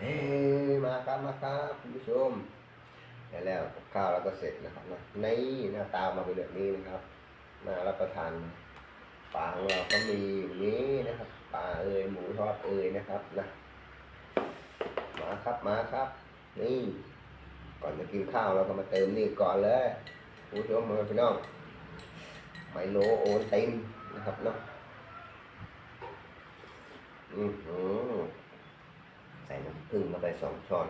เฮ้มาครับมาครับคุณผู้ชมแล้วแล้วข้าวเราก็เสร็จนะครับนะนี่หน้าตามาเป็นแบบนี้นะครับน่ารับประทานปลาของเราก็มีอย่างนี้นะครับปลาเอ่ยหมูทอดเอ่ยนะครับนะมาครับมาครับ นี่ ก่อนจะกินข้าวเราก็มาเติมนี่ก่อนเลยคุณผู้ชมมาพี่น้องไมโลโอนเตินนะครับเนาะอือหือ ใส่น้ำผึ้งเข้าไปสองช้อน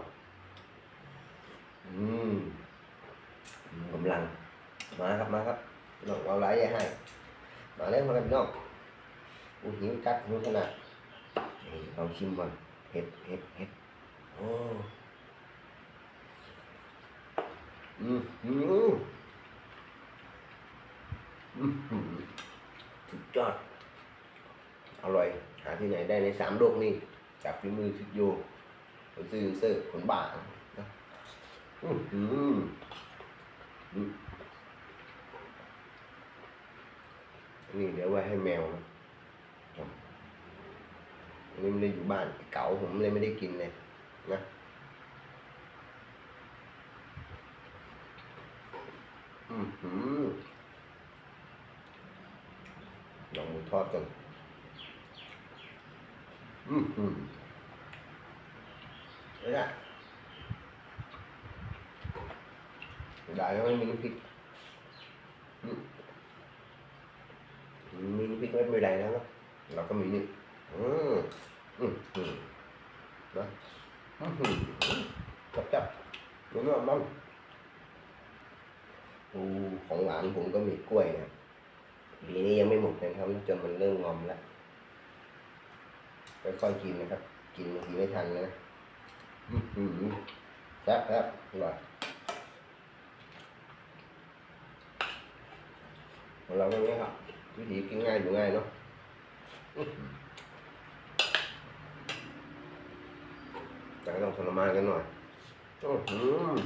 อืมกำลัง มาครับมาครับน้องเอาไลท์ให้ มาเล่นมากันน้องอู้หิวจัดหิวขนาดนี่ลองชิมก่อนเผ็ดเผ็ดเผ็ดโอ้อืมอืมอืมอืมสุดยอด อร่อย หาที่ไหนได้ในสามโลกนี่ จากฝีมือทิดโยคนซื้อเซอร์คนบ้านะอืมอืมนี่เดี๋ยวไว้ให้แมวนะครับอันนี้ไม่ได้อยู่บ้านเก่าผมเลยไม่ได้กินเลยนะอืมหืมลองหมูทอดก่อน อืมหืม đấy ạ đại nó mình thịt Ừ. mình thịt với mười đầy đó là có mình ừ. Ừ. Ừ. đó Ừ. chấp chấp đúng rồi mong อูของหวานผมก็มีกล้วยนะปีนี้ยังไม่หมดนะครับจนมันเริ่มงอมแล้ว ค่อยๆกินนะครับ กินบางทีไม่ทันนะอืมครับครับอร่อยของเราก็เนี้ยครับวิธีกินง่ายอยู่ง่ายเนาะแต่ก็ต้องทรมานกันหน่อยอือหือ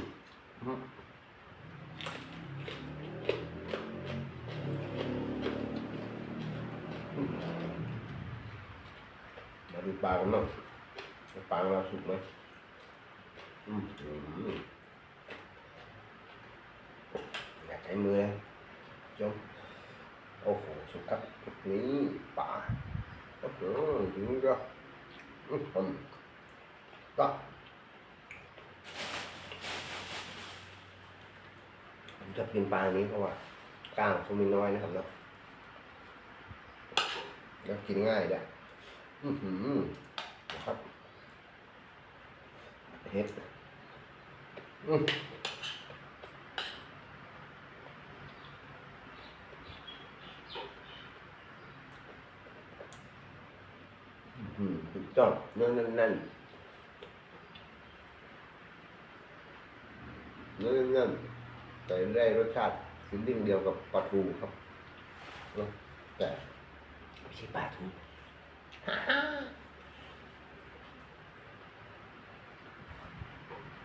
อื้อมาดู ปลากันบ้างปลาเราสุกไหมอืมอืมอยากใช้มือเลยจงโอ้โหสุดครับนี่ป่าโอ้โหถึงก็อืมก็ผมจะกินปลาอันนี้เพราะว่ากล้างเขามีน้อยนะครับเนาะแล้วกินง่ายด้วย อือหือนะครับเห็ดอืมอืมสุดยอดเนื้อแน่นเนื้อแน่นแต่ได้รสชาติฟิลลิ่งเดียวกับปลาทูครับเนอะแต่ไม่ใช่ปลาทู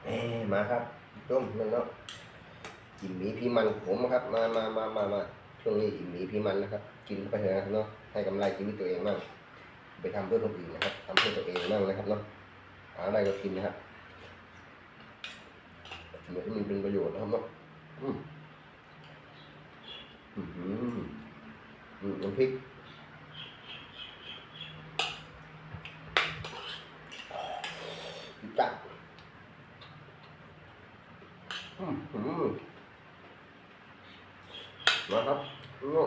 เอ้มาครับต้มนั่นเนาะอิ่มหมีพี่มันผมครับ มามามามามาช่วงนี้อิ่มหมีพี่มันนะครับ กินไปเถอะนะครับเนาะให้กำไรชีวิตตัวเองบ้างไปทำเพื่อคนอื่นนะครับทำเพื่อตัวเองบ้างนะครับเนาะหาอะไรก็กินนะครับเหมือนที่มันเป็นประโยชน์นะครับเนาะอืมอืมอืมอืมน้ำพริก จัดอืมอืมมาครับโน่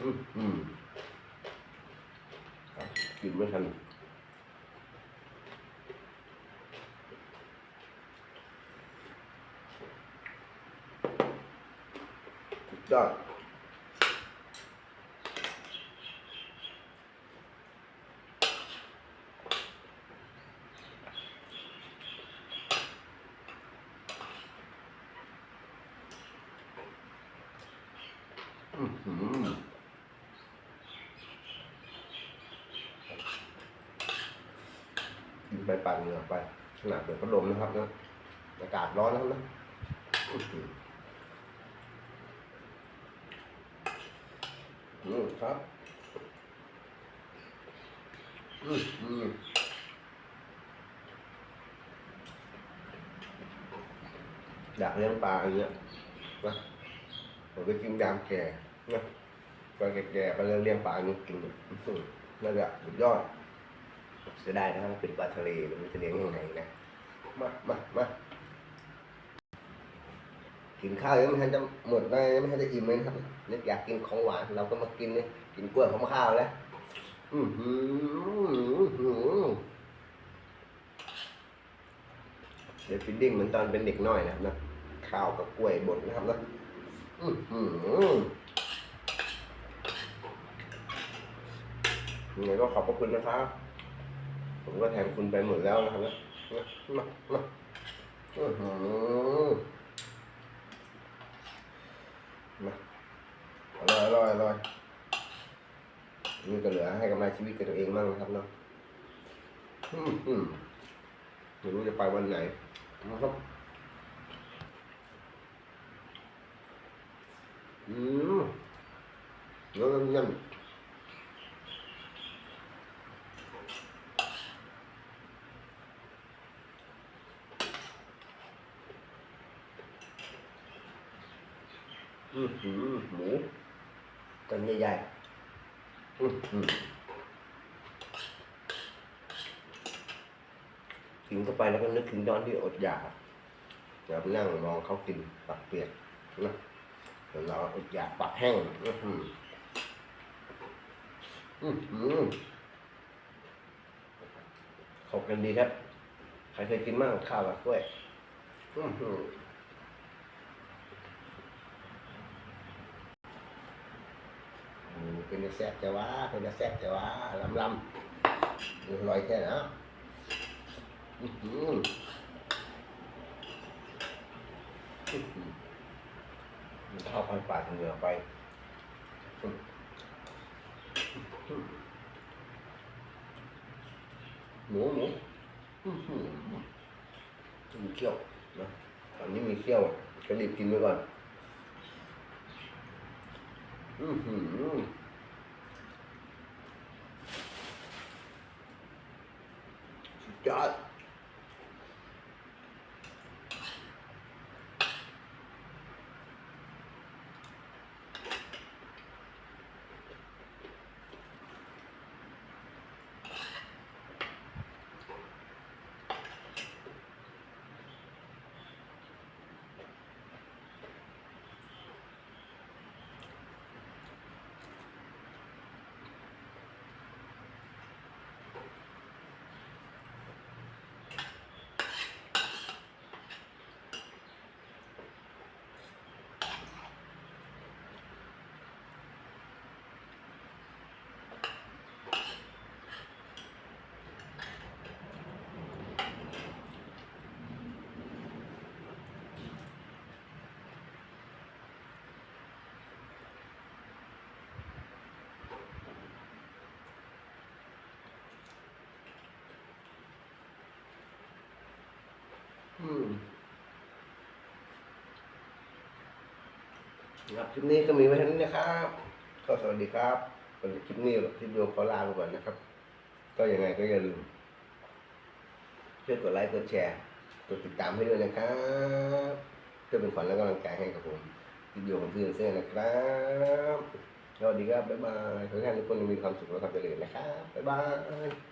อืมอืมกินไม่ทันสุดยอดอืมอืมกิน ไปปั่นเหงื่อไปขนาดเปิดพัดลมนะครับนะอากาศร้อนนะครับนะอือหืออืมครับอืมอืมอยากเลี้ยงปลาอย่างเงี้ยนะผมไปกินยามแก่นะตอนแก่ๆก็เลี้ยงเลี้ยงปลาอย่างเงี้ยกินเนี่ยอื้อหือน่าจะสุดยอด เสียดายนะมันเป็นปลาทะเลมันจะเลี้ยงยังไงนะมามามากินข้าวยังไม่ทันจะหมดเลยยังไม่ทันจะอิ่มเลยนะครับนึกอยากกินของหวานเราก็มากินนี่กินกล้วยหอมข้าวแล้วอือหือเดี๋ยวฟิดดิ้งเหมือนตอนเป็นเด็กน้อยนะครับนะข้าวกับกล้วยบดนะครับนะอือหือยังไงก็ขอบพระคุณนะครับ ผมก็แทนคุณไปหมดแล้วนะครับนะมามาอมาอร่อยอร่อยอร่อยนี่ก็เหลือให้กำไรชีวิตกับตัวเองบ้างนะครับเนาะอืมอืมไม่รู้จะไปวันไหนนะครับอืมเนื้อเงี้ ยอืมหืมหมูกันใหญ่ๆอืมอืมกินเข้าไปแล้วก็นึกถึงย้อนที่อดอยากแบบนั่งมองเขากินปักเปียกนะแต่เราอดอยากปักแห้งอืมอืมอืมอืมขอบกันดีครับ ใครเคยกินมั่งข้าวกับกล้วย อืมอืมอืม เป็นแซ่บแต่ว่าเป็นแซ่บแต่ว่าลำลำอร่อยแค่นะอืมอืมอื้อหือมันเข้าพันปากเหงื่อไปหมูหมูมีเขี้ยวนะตอนนี้มีเขี้ยวก็รีบกินไปก่อนอื อ อืมครับคลิปนี้ก็มีไว้เท่านี้นะครับ ก็สวัสดีครับสำหรับคลิปนี้คลิปโอขอลาไปก่อนนะครับ ก็ยังไงก็อย่าลืมช่วยกดไลค์กดแชร์กดติดตามให้ด้วยนะครับเพื่อเป็นขวัญและกำลังใจให้กับผมวิดีโอของเพี่อนเซ่นะครับสวัสดีครับบ๊ายบายขอให้ทุกคนมีความสุขและความเจริญนะครับบ๊ายบาย